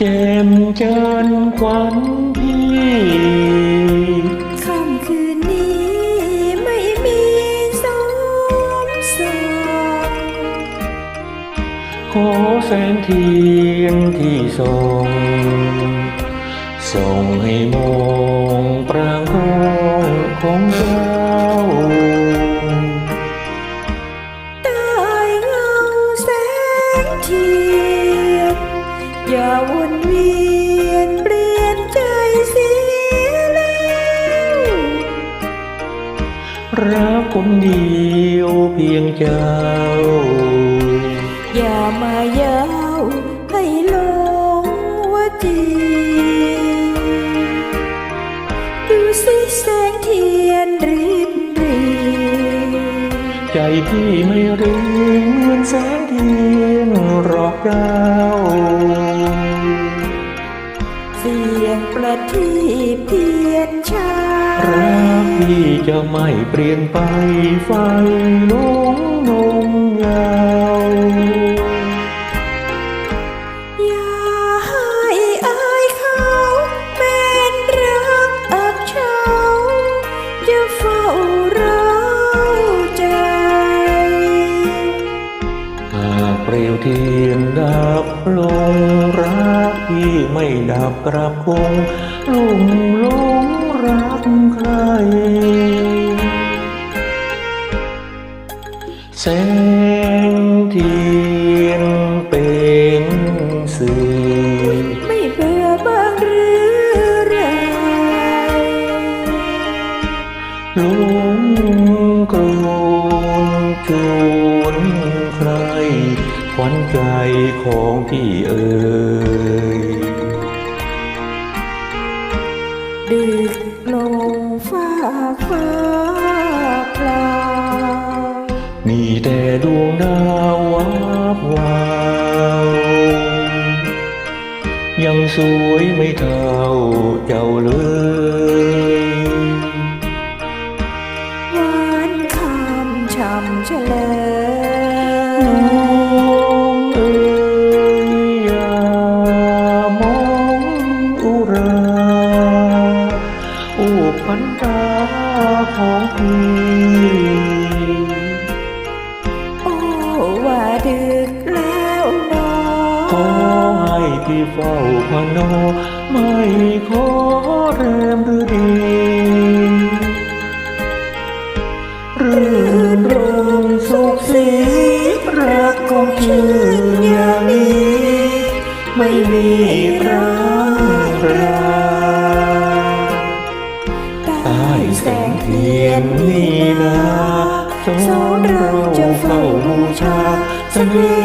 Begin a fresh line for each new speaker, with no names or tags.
แจ่มจันทร์ควันพี่
ค่ำคืนนี้ไม่มีสมสอง
ขอแสงเทียนที่ส่งส่งให้มองปรางทองของเจ้า
ใต้เงาแสงเทียน อย่าวนเวียนเปลี่ยนใจเสียแล้ว
รักคนเดียวเพียงเจ้า
ใจ
พี่ไม่ริงเหมือนแสงเทียนรอกเจ้า
เสียงประทีปเทียนชา
รักพี่จะไม่เปลี่ยนไปไฟลง ลงรักพี่ไม่ดับกลับคงลุ่มหลงรักใครแสงเทียนเป็นสื่อ
ไม่เบื่อบ้างหรือไร
หลงกลนจวน ขวัญใจของพี่เอ๋ย
ดึกลงฟ้าฟ้าปลา
มีแต่ดวงดาววับวาวยังสวยไม่เท่าเจ้าเลย
หวานคำช่ำเฉล
น้ ของพี่
โอ้ว่าดึกแล้วนอ
ขอให้พี่เฝ้าพนอไม่ขอแรมหรือดีรื่นรมสุขสีรักคงชื่นอย่างนี้ ไม่มีพร แสงเทียนนี่นาสองเราเฝ้าบูชาเสน่หา